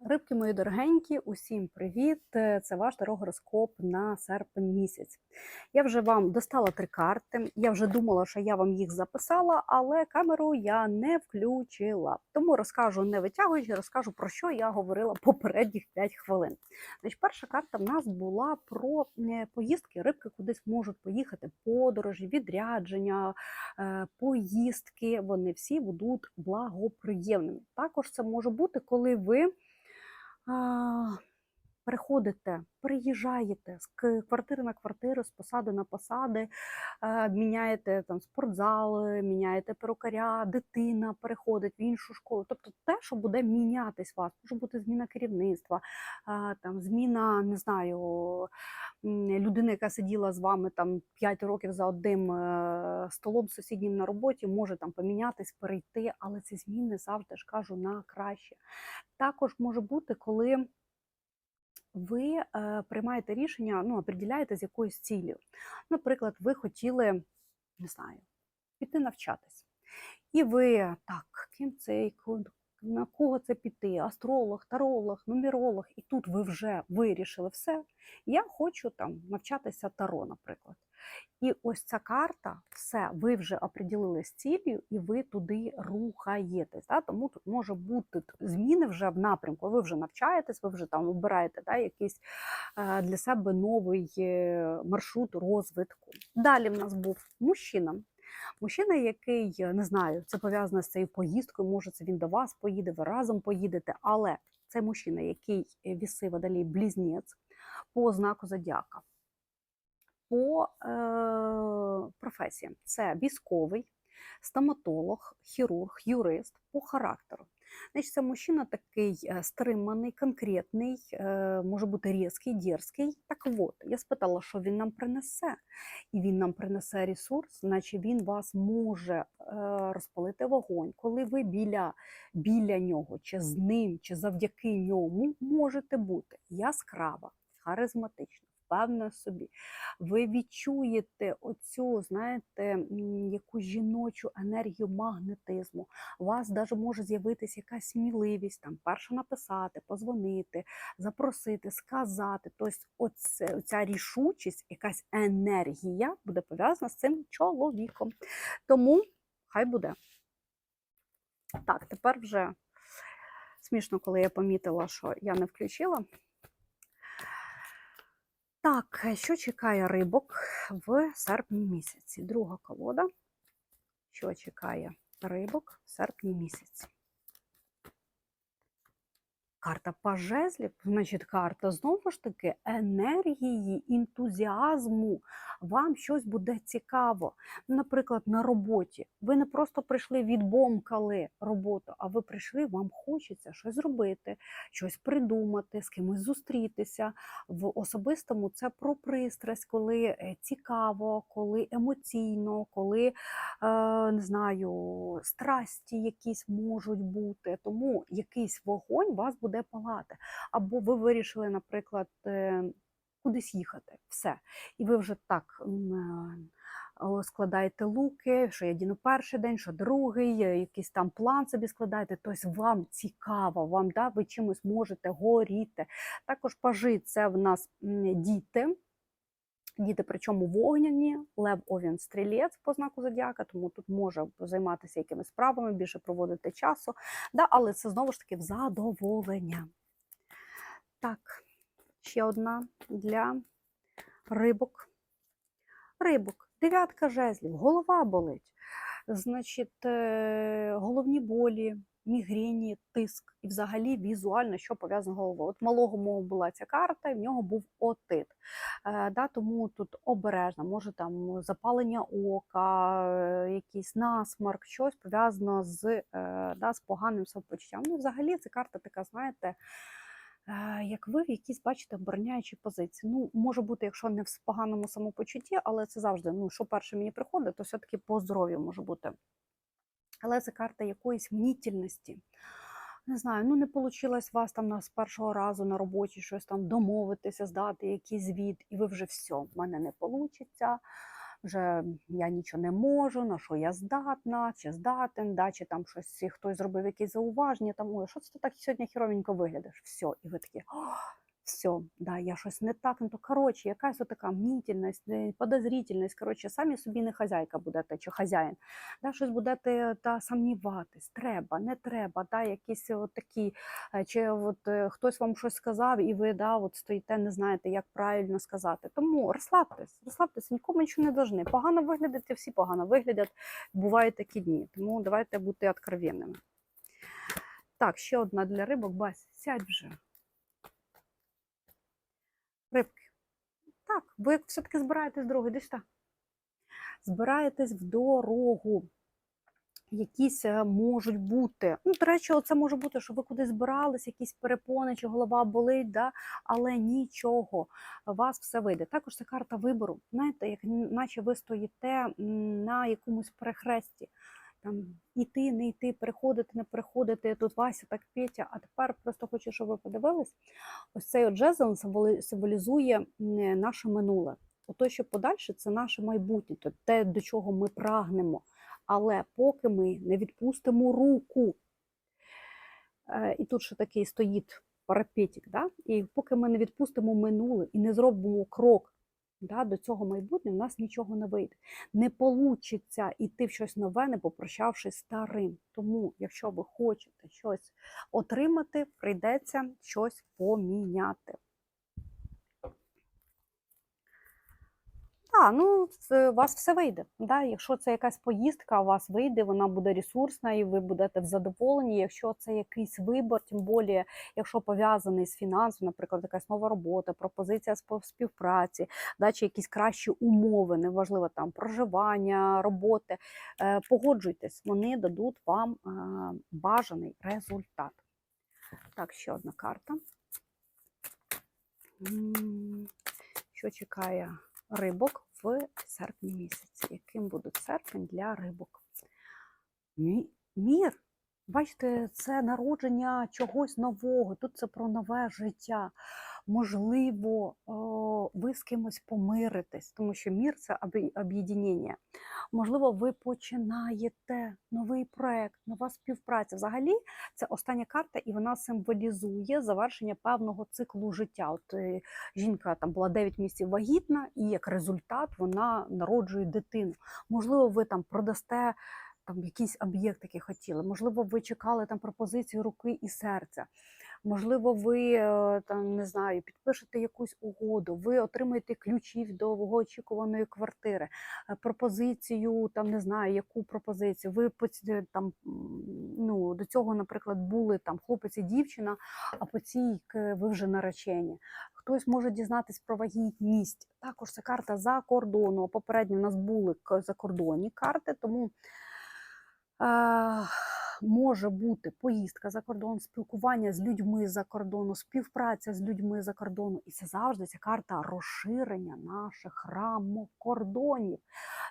Рибки мої дорогенькі, усім привіт! Це ваш тарогороскоп на серпень місяць. Я вже вам достала три карти. Я вже думала, що я вам їх записала, але камеру я не включила. Тому розкажу не витягуючи, розкажу про що я говорила попередніх 5 хвилин. Значить, перша карта в нас була про поїздки. Рибки кудись можуть поїхати, подорожі, відрядження, е, поїздки. Вони всі будуть благоприємними. Також це може бути, коли ви а, переходите, переїжджаєте з квартири на квартиру, з посади на посади, е, міняєте там спортзали, міняєте перукаря, дитина переходить в іншу школу. Тобто те, що буде мінятись вас, може бути зміна керівництва, там зміна, не знаю, м, людина, яка сиділа з вами там 5 років за одним е, столом сусіднім на роботі, може там помінятись, перейти, але ці зміни завжди ж кажу на краще. Також може бути, коли ви е, приймаєте рішення, ну, определяєте з якоюсь цілею. Наприклад, ви хотіли, не знаю, піти навчатись. І ви так, ким цей на кого це піти? Астролог, таролог, нумеролог, і тут ви вже вирішили все. Я хочу там навчатися таро, наприклад. І ось ця карта, все, ви вже оприділили з цілею, і ви туди рухаєтесь. Да? Тому тут може бути зміни вже в напрямку. Ви вже навчаєтесь, ви вже там обираєте да, якийсь е, для себе новий е, маршрут розвитку. Далі в нас був мужчина. Мужчина, який е, не знаю, це пов'язано з цією поїздкою, може, це він до вас поїде, ви разом поїдете, але це мужчина, який е, віси водолій близнець по знаку зодіака. По е, професіям це військовий, стоматолог, хірург, юрист по характеру. Значить, це мужчина такий е, стриманий, конкретний, е, може бути різкий, дерзкий. Так от, я спитала, що він нам принесе. І він нам принесе ресурс, значить він вас може е, розпалити вогонь. Коли ви біля, біля нього, чи з ним, чи завдяки ньому можете бути яскрава, харизматична, впевнена собі. Ви відчуєте оцю, знаєте, яку жіночу енергію магнетизму. У вас навіть може з'явитися якась сміливість, там перше написати, позвонити, запросити, сказати. Тобто, оце, оця рішучість, якась енергія буде пов'язана з цим чоловіком. Тому хай буде. Так, тепер вже смішно, коли я помітила, що я не включила. Так, що чекає рибок в серпні місяці? Друга колода. Що чекає рибок в серпні місяці? Карта пажезлів, значить, карта знову ж таки енергії, ентузіазму. Вам щось буде цікаво. Наприклад, на роботі. Ви не просто прийшли відбомкали роботу, а ви прийшли, вам хочеться щось зробити, щось придумати, з кимось зустрітися. В особистому це про пристрасть, коли е, цікаво, коли емоційно, коли е, не знаю, страсті якісь можуть бути. Тому якийсь вогонь вас буде палати. Або ви вирішили, наприклад, е, кудись їхати. Все. І ви вже так. е, Складаєте луки, що я діну перший день, що другий, е, якийсь там план собі складаєте. Тобто вам цікаво, вам да, ви чимось можете горіти. Також пажи це в нас діти. Діти, причому вогняні, лев, овін, стрілець по знаку зодіака, тому тут може займатися якимись справами, більше проводити часу, да, але це знову ж таки в задоволення. Так, ще одна для рибок. Рибок, дев'ятка жезлів, голова болить. Значить, е, головні болі, мігрені, тиск і взагалі візуально, що пов'язано головою. От малого мого була ця карта, і в нього був отит. Е, да, тому тут обережно, може там запалення ока, е, якийсь насмарк, щось пов'язано з, е, да, з поганим самопочуттям. Ну, взагалі, ця карта така, знаєте, е, як ви в якійсь бачите обороняючій позиції. Ну, може бути, якщо не в поганому самопочутті, але це завжди, ну, що перше мені приходить, то все-таки по здоров'ю може бути. Але це карта якоїсь мнітільності. Не знаю, ну не вийшло вас там з першого разу на роботі щось там домовитися, здати якийсь звіт, і ви вже все, в мене не вийде. вже я нічого не можу, на що я здатна, чи здатен, да, чи там щось хтось зробив якісь зауваження, там ой, що це так сьогодні хіровенько виглядаєш? Все, і ви такі. «О, все, да, я щось не так, ну то коротше, якась така мнітельність, е, подозрительність, коротше, самі собі не хазяйка будете чи хазяїн. Да, щось будете та сумніватись, треба, не треба, да, якісь от такі, чи от е, хтось вам щось сказав, і ви да, от стоїте, не знаєте, як правильно сказати. Тому розслабтесь, розслабтесь, нікому нічого не должны. Погано виглядати, всі погано виглядять, бувають такі дні. Тому давайте бути откровенними. Так, ще одна для рибок, Бась, сядь вже. Рибки. Так, ви все-таки збираєтесь в дорогу, десь так. Збираєтесь в дорогу. Якісь е, можуть бути. Ну, до речі, це може бути, що ви кудись збирались, якісь перепони чи голова болить, да? але нічого, у вас все вийде. Також це карта вибору. Знаєте, як наче ви стоїте на якомусь перехресті. Там іти, не йти, переходити, не переходити. Тут Вася, так Петя. А тепер просто хочу, щоб ви подивились. Ось цей от жезл символізує наше минуле. Ото, що подальше, це наше майбутнє, то те, до чого ми прагнемо. Але поки ми не відпустимо руку, е, і тут ще такий стоїть парапетик, да? і поки ми не відпустимо минуле і не зробимо крок да, до цього майбутнього, в нас нічого не вийде. Не получиться йти в щось нове, не попрощавшись старим. Тому, якщо ви хочете щось отримати, прийдеться щось поміняти. Так, ну у вас все вийде. Да? Якщо це якась поїздка, у вас вийде, вона буде ресурсна і ви будете в задоволенні. Якщо це якийсь вибор, тим більше, якщо пов'язаний з фінансом, наприклад, якась нова робота, пропозиція співпраці, да, чи якісь кращі умови, неважливо там проживання, роботи, е, погоджуйтесь, вони дадуть вам е, бажаний результат. Так, ще одна карта. Що чекає рибок в серпні місяці? Яким буде серпень для рибок? Мір. Бачите, це народження чогось нового. Тут це про нове життя. Можливо, ви з кимось помиритесь, тому що мір це об'є- об'єднання. Можливо, ви починаєте новий проект, нова співпраця. Взагалі, це остання карта, і вона символізує завершення певного циклу життя. От е, жінка там була 9 місяців вагітна, і як результат вона народжує дитину. Можливо, ви там продасте там якийсь об'єкт, який хотіли. Можливо, ви чекали там пропозицію руки і серця. Можливо, ви е, там не знаю, підпишете якусь угоду, ви отримаєте ключі від довгоочікуваної квартири, е, пропозицію, там не знаю, яку пропозицію. Ви там ну, до цього, наприклад, були там хлопець і дівчина, а по цій ви вже наречені. Хтось може дізнатись про вагітність. Також це карта за кордону. Попередньо у нас були закордонні карти, тому е, може бути поїздка за кордон, спілкування з людьми за кордону, співпраця з людьми за кордону. І це завжди ця карта розширення наших рамок кордонів.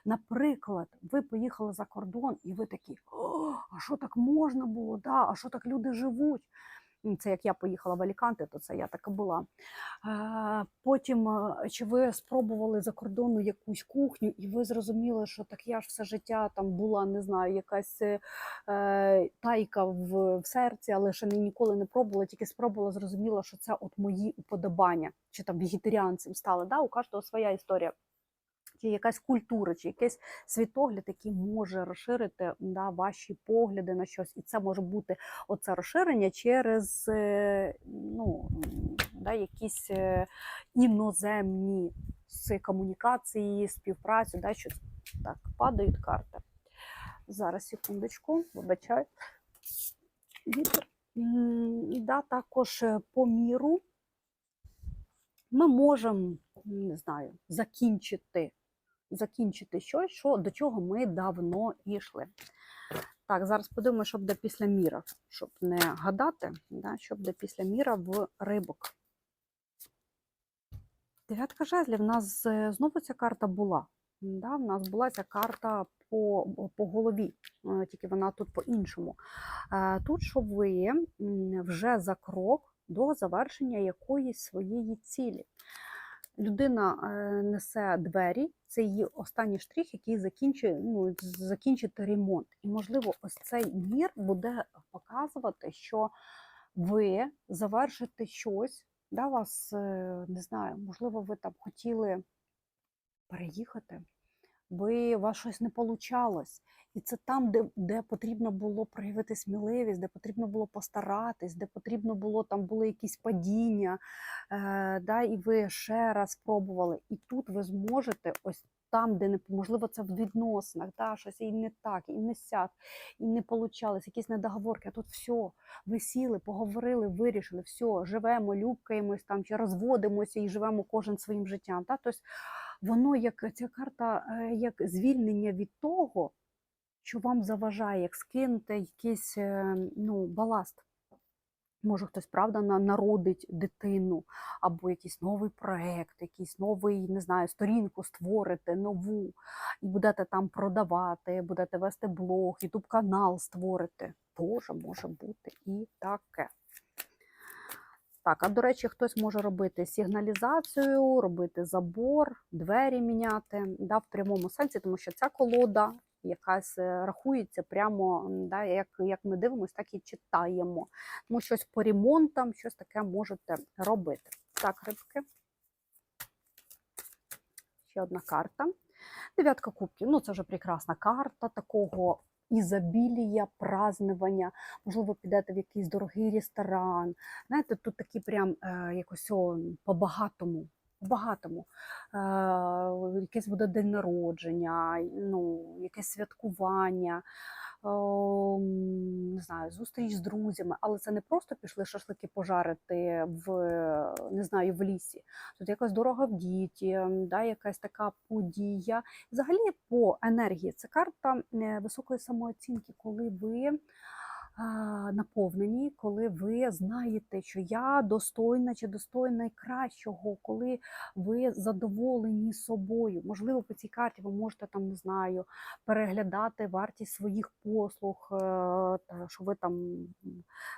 Наприклад, ви поїхали за кордон, і ви такі, «О, а що так можна було? Да? А що так люди живуть? Це як я поїхала в Аліканте, то це я така була. Е, Потім, е, чи ви спробували за кордону якусь кухню, і ви зрозуміли, що так я ж все життя там була, не знаю, якась е, тайка в, в серці, але ще ні- ніколи не пробувала, тільки спробувала, зрозуміла, що це от мої уподобання, чи там вегетаріанцем стали. Да? У кожного своя історія. Чи якась культура, чи якийсь світогляд, який може розширити да, ваші погляди на щось. І це може бути оце розширення через е, ну, да, якісь е, іноземні комунікації, співпрацю, да, що так, падають карти. Зараз, секундочку, вибачаю. Вітер. Да, також е, по міру ми можемо, не знаю, закінчити, закінчити щось, що, до чого ми давно йшли. Так, зараз подивимося, що буде після міра, щоб не гадати, да, що буде після міра в рибок. Дев'ятка жезлів. У нас е, знову ця карта була. Да, в нас була ця карта по, по голові, е, тільки вона тут по-іншому. Е, Тут, що ви вже за крок до завершення якоїсь своєї цілі. Людина е, несе двері, це її останній штрих, який закінчує, ну, закінчити ремонт. І, можливо, ось цей мір буде показувати, що ви завершите щось, да, вас, е, не знаю, можливо, ви там хотіли переїхати, ви у вас щось не получалось. І це там, де, де потрібно було проявити сміливість, де потрібно було постаратись, де потрібно було там були якісь падіння, е, да, і ви ще раз спробували. І тут ви зможете ось там, де не можливо, це в відносинах, да, щось і не так, і не сяк, і не получалось, якісь недоговорки. А тут все, ви сіли, поговорили, вирішили, все, живемо, любкаємось там чи розводимося і живемо кожен своїм життям. Да? Тобто воно як ця карта, е, як звільнення від того що вам заважає, як скинути якийсь е, ну, баласт. Може, хтось правда народить дитину, або якийсь новий проект, якийсь новий, не знаю, сторінку створите нову, і будете там продавати, будете вести блог, ютуб канал створити. Тоже може бути і таке. Так, а до речі, хтось може робити сигналізацію, робити забор, двері міняти да, в прямому сенсі, тому що ця колода якась е, рахується прямо, да, як, як ми дивимося, так і читаємо. Тому щось по ремонтам, щось таке можете робити. Так, рибки. Ще одна карта. Дев'ятка кубків. Ну, це вже прекрасна карта такого ізобілія, празднування. Можливо, підете в якийсь дорогий ресторан. Знаєте, тут такі прям е, якось по-багатому. По-багатому. Е, якесь буде день народження, ну, якесь святкування. М, Не знаю, зустріч з друзями, але це не просто пішли шашлики пожарити в не знаю, в лісі. Тут якась дорога в діті, да, якась така подія. Взагалі, по енергії це карта е, високої самооцінки, коли ви наповнені, коли ви знаєте, що я достойна чи достойна кращого, коли ви задоволені собою. Можливо, по цій карті ви можете там, не знаю, переглядати вартість своїх послуг, е, що ви там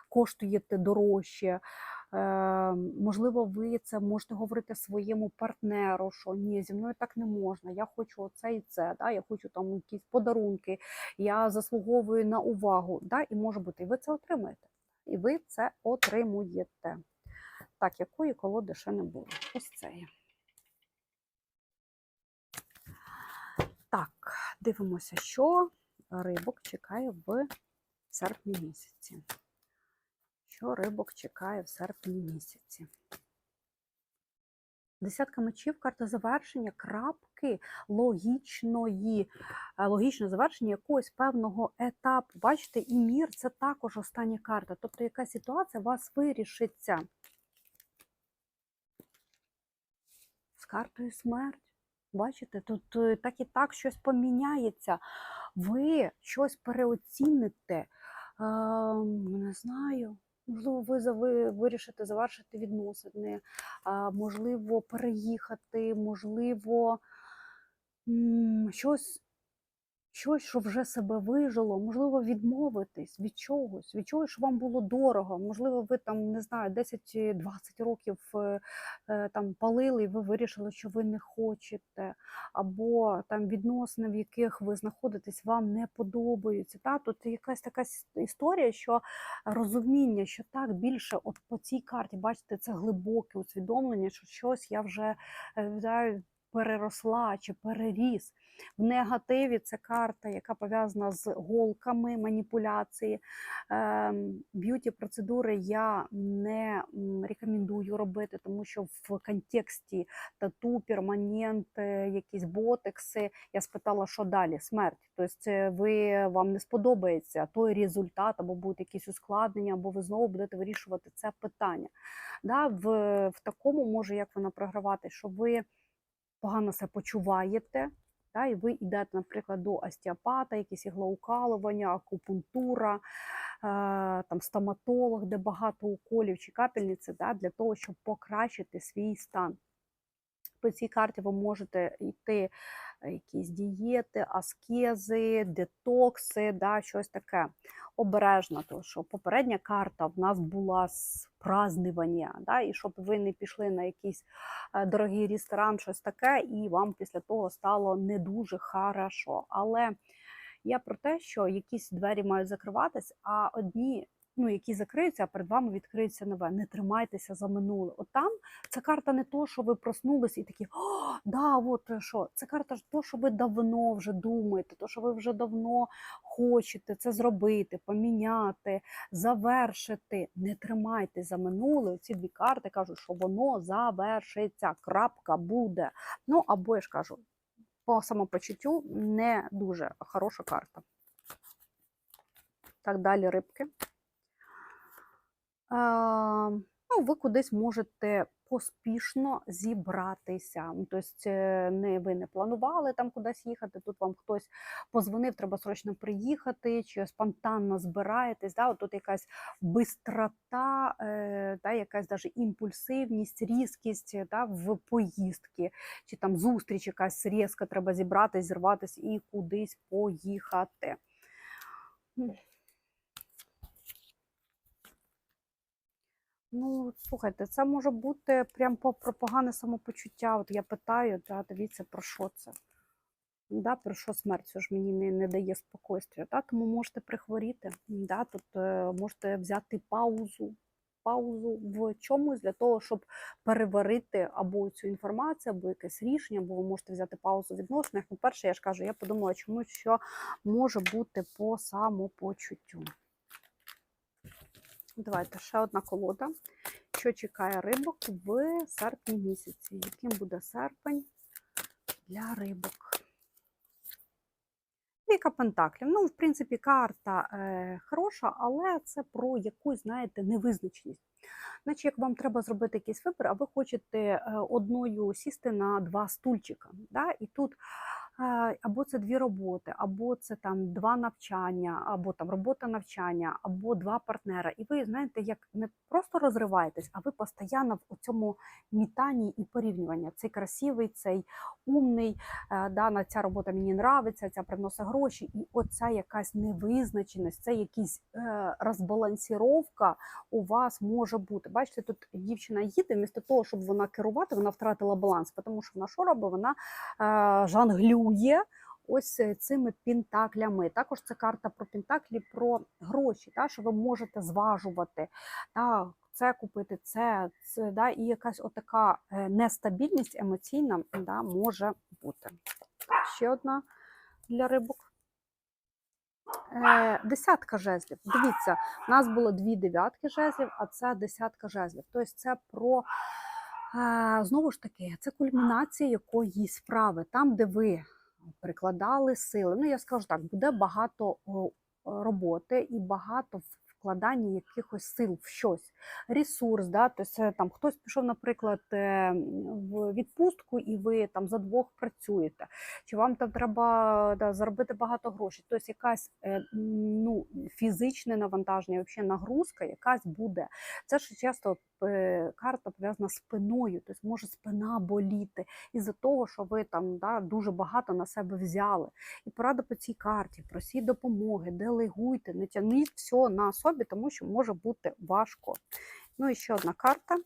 коштуєте дорожче. Е, Можливо, ви це можете говорити своєму партнеру, що ні, зі мною так не можна. Я хочу оце і це. Да? Я хочу там якісь подарунки, я заслуговую на увагу. Да? І може бути, і ви це отримаєте. І ви це отримуєте. Так, якої колоди ще не було? Ось це є. Так, дивимося, що рибок чекає в серпні місяці. Що рибок чекає в серпні місяці? Десятка мечів, карта завершення, крапки логічної, е, логічне завершення якогось певного етапу. Бачите, і мір це також остання карта. Тобто, яка ситуація у вас вирішиться з картою смерть. Бачите, тут е, так і так щось поміняється. Ви щось переоціните. Е, не знаю. Можливо, ви вирішите завершити відносини, можливо, переїхати, можливо, щось, щось, що вже себе вижило, можливо, відмовитись від чогось, від чогось, що вам було дорого. Можливо, ви там, не знаю, 10-20 років е, е, там палили, і ви вирішили, що ви не хочете, або там відносини, в яких ви знаходитесь, вам не подобаються. Та? Тут якась така історія, що розуміння, що так більше, от по цій карті, бачите, це глибоке усвідомлення, що щось я вже е, переросла чи переріс. В негативі це карта, яка пов'язана з голками, маніпуляції. Ем, Б'юті процедури я не рекомендую робити, тому що в контексті тату, перманент, якісь ботекси. Я спитала, що далі? Смерть. Тобто ви вам не сподобається той результат, або будуть якісь ускладнення, або ви знову будете вирішувати це питання. Да, в, в такому може як воно програвати, що ви погано себе почуваєте. та, і ви йдете, наприклад, до остеопата, якісь іглоукалування, акупунктура, е, там стоматолог, де багато уколів чи капельниці, та, для того, щоб покращити свій стан. По цій карті ви можете йти якісь дієти, аскези, детокси, да, щось таке. Обережно, тому що попередня карта в нас була з празднування, да, і щоб ви не пішли на якийсь е, дорогий ресторан, щось таке, і вам після того стало не дуже хорошо. Але я про те, що якісь двері мають закриватись, а одні, ну які закриються, а перед вами відкриється нове. Не тримайтеся за минуле. От там ця карта не то, що ви проснулись і такі, о, да, от е, що. Це карта ж то, що ви давно вже думаєте, то, що ви вже давно хочете це зробити, поміняти, завершити. Не тримайтеся за минуле. Ці дві карти кажуть, що воно завершиться. Крапка буде. Ну або я ж кажу, по самопочуттю не дуже хороша карта. Так, далі рибки. Е, ну, ви кудись можете поспішно зібратися. Тобто, е, не ви не планували там кудись їхати, тут вам хтось позвонив, треба срочно приїхати, чи спонтанно збираєтесь. Да? Тут якась бистрота, е, да, якась даже імпульсивність, різкість да, в поїздки, чи там зустріч якась різка, треба зібратись, зірватися і кудись поїхати. Ну, слухайте, це може бути прям про погане самопочуття. От я питаю, да, дивіться, про що це? Да, про що смерть Це ж мені не, не дає спокійствия. Да? Тому можете прихворіти, да? тут е, можете взяти паузу, паузу в чомусь для того, щоб переварити або цю інформацію, або якесь рішення, або ви можете взяти паузу в відносинах. Ну, перше, я ж кажу, я подумала чомусь, що може бути по самопочуттю. Давайте ще одна колода. Що чекає рибок в серпні місяці? Яким буде серпень для рибок? Віка Пентаклів. Ну, в принципі, карта е, хороша, але це про якусь, знаєте, невизначеність. Наче як вам треба зробити якийсь вибір, а ви хочете е, одною сісти на два стульчика. Да? І тут або це дві роботи, або це там два навчання, або там робота навчання, або два партнера. І ви знаєте, як не просто розриваєтесь, а ви постійно в цьому мітанні і порівнюванні. Цей красивий, цей умний, е, да, на ця робота мені нравиться, ця приносить гроші, і оця якась невизначеність, це якась е, розбалансіровка у вас може бути. Бачите, тут дівчина їде, вмісто того, щоб вона керувати, вона втратила баланс, тому що вона що робить? Вона е, жонглює ось е, цими пентаклями. Також це карта про пентаклі, про гроші, та, що ви можете зважувати. Та, це купити, це, це да, і якась отака е, нестабільність емоційна да, може бути. Ще одна для рибок. Е, десятка жезлів. Дивіться, у нас було дві дев'ятки жезлів, а це десятка жезлів. Тобто це про, знову ж таки, це кульмінація якоїсь справи, там, де ви прикладали сили. Ну, я скажу так, буде багато роботи і багато вкладання якихось сил в щось. Ресурс, да? тобто там хтось пішов, наприклад, е, в відпустку, і ви там за двох працюєте, чи вам там треба да, заробити багато грошей. Тобто якась е, ну, фізичне навантаження, взагалі нагрузка якась буде. Це ж часто карта пов'язана з спиною, тобто може спина боліти із-за того, що ви там да, дуже багато на себе взяли. І порада по цій карті, просіть допомоги, делегуйте, не тягніть все на собі, тому що може бути важко. Ну і ще одна карта.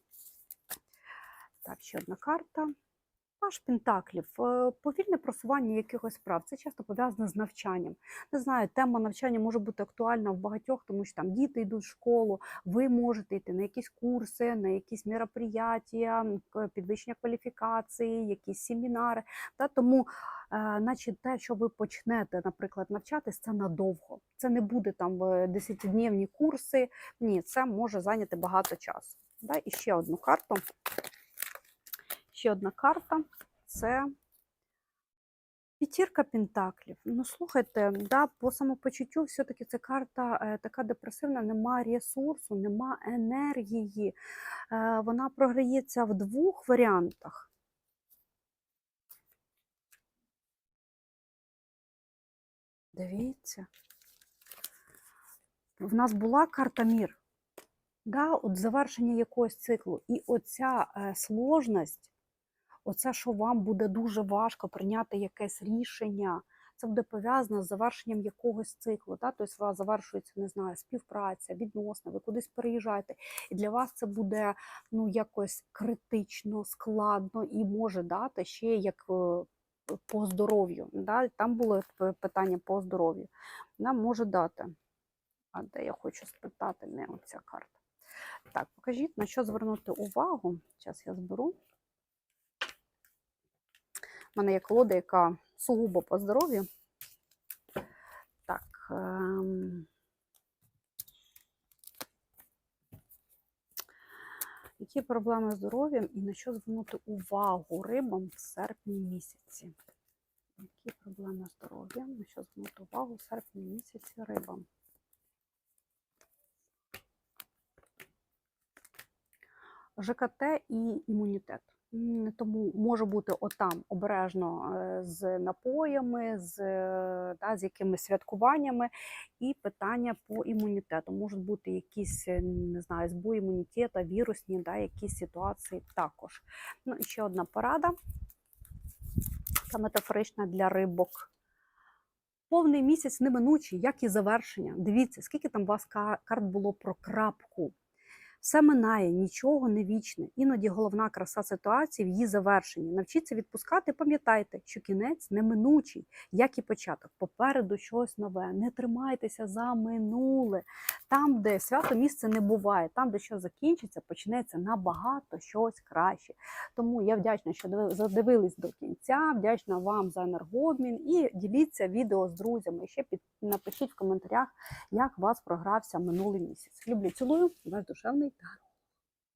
Так, ще одна карта. Паш Пентаклів, е, повільне просування якихось справ. Це часто пов'язане з навчанням. Не знаю, тема навчання може бути актуальна в багатьох, тому що там діти йдуть в школу, ви можете йти на якісь курси, на якісь мероприятия, підвищення кваліфікації, якісь семінари. Та, тому, е, наче те, що ви почнете, наприклад, навчатись, це надовго. Це не буде там е, 10-дневні курси. Ні, це може зайняти багато часу. Да? І ще одну карту. Ще одна карта це п'ятірка пентаклів. Ну, слухайте, да, по самопочуттю, все-таки ця карта е, така депресивна, нема ресурсу, нема енергії. Е, вона програється в двох варіантах. Дивіться. В нас була карта мір. Да, от завершення якогось циклу. І оця е, сложність, оце, що вам буде дуже важко прийняти якесь рішення. Це буде пов'язано з завершенням якогось циклу. Та? Тобто у вас завершується, не знаю, співпраця, відносини, ви кудись переїжджаєте. І для вас це буде ну, якось критично, складно і може дати ще як е, по здоров'ю. Да? Там було питання по здоров'ю. Да? Може дати. А де я хочу спитати, не оця карта. Так, покажіть, на що звернути увагу. Зараз я зберу. У мене є колода, яка сугубо по здоров'ю. Так. Ем... Які проблеми з здоров'ям і на що звернути увагу рибам в серпні місяці? Які проблеми з здоров'ям? На що звернути увагу в серпні місяці рибам? ЖКТ і імунітет. Тому може бути отам обережно е, з напоями, з, е, да, з якимись святкуваннями, і питання по імунітету. Можуть бути якісь, е, не знаю, збої імунітету, вірусні, да, якісь ситуації також. Ну і ще одна порада, така метафорична для рибок. Повний місяць неминучий, як і завершення. Дивіться, скільки там у вас карт було про крапку. Все минає, нічого не вічне. Іноді головна краса ситуації в її завершенні. Навчіться відпускати, пам'ятайте, що кінець неминучий, як і початок. Попереду щось нове. Не тримайтеся за минуле. Там, де свято місце не буває, там, де що закінчиться, почнеться набагато щось краще. Тому я вдячна, що задивились до кінця. Вдячна вам за енергообмін і діліться відео з друзями. Ще під напишіть в коментарях, як вас програвся минулий місяць. Люблю, цілую, ваш душевний Таро.